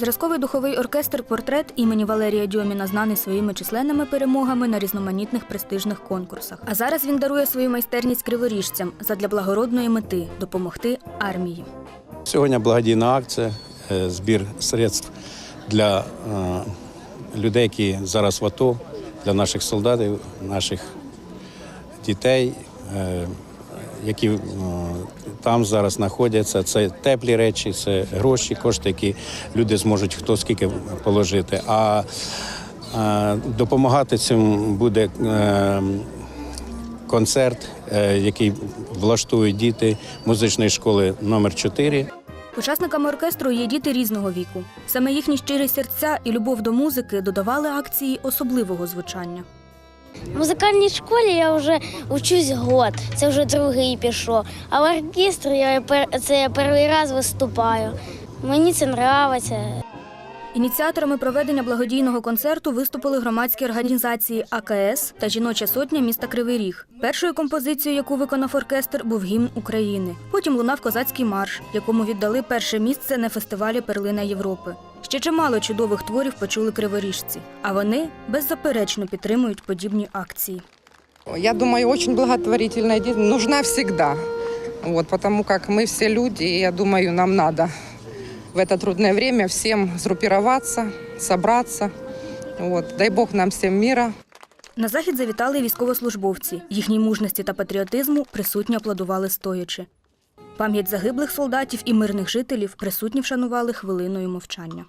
Зразковий духовий оркестр Портрет імені Валерія Дьоміна знаний своїми численними перемогами на різноманітних престижних конкурсах. А зараз він дарує свою майстерність криворіжцям задля благородної мети допомогти армії. Сьогодні благодійна акція, е, збір средств для е, людей, які зараз в АТО, для наших солдатів, наших дітей, е, які е, там зараз знаходяться. Це теплі речі, це гроші, кошти, які люди зможуть хто скільки положити. А е, допомагати цим буде. е, Концерт, який влаштують діти музичної школи номер 4 Учасниками оркестру є діти різного віку. Саме їхні щирі серця і любов до музики додавали акції особливого звучання. В музикальній школі я вже учусь год, це вже другий пішов. А в оркестрі я це перший раз виступаю. Мені це подобається. Ініціаторами проведення благодійного концерту виступили громадські організації АКС та Жіноча сотня міста Кривий Ріг. Першою композицією, яку виконав оркестр, був гімн України. Потім лунав козацький марш, якому віддали перше місце на фестивалі Перлина Європи. Ще чимало чудових творів почули криворіжці, а вони беззаперечно підтримують подібні акції. Я думаю, очень благотворительная деятельность нужна всегда. Вот, потому как мы все люди, и я думаю, нам надо в это трудное время всем сгруппироваться, собраться. Вот. Дай Бог нам всем мира. На захід завітали військовослужбовці. Їхній мужності та патріотизму присутні аплодували стоячи. Пам'ять загиблих солдатів і мирних жителів присутні вшанували хвилиною мовчання.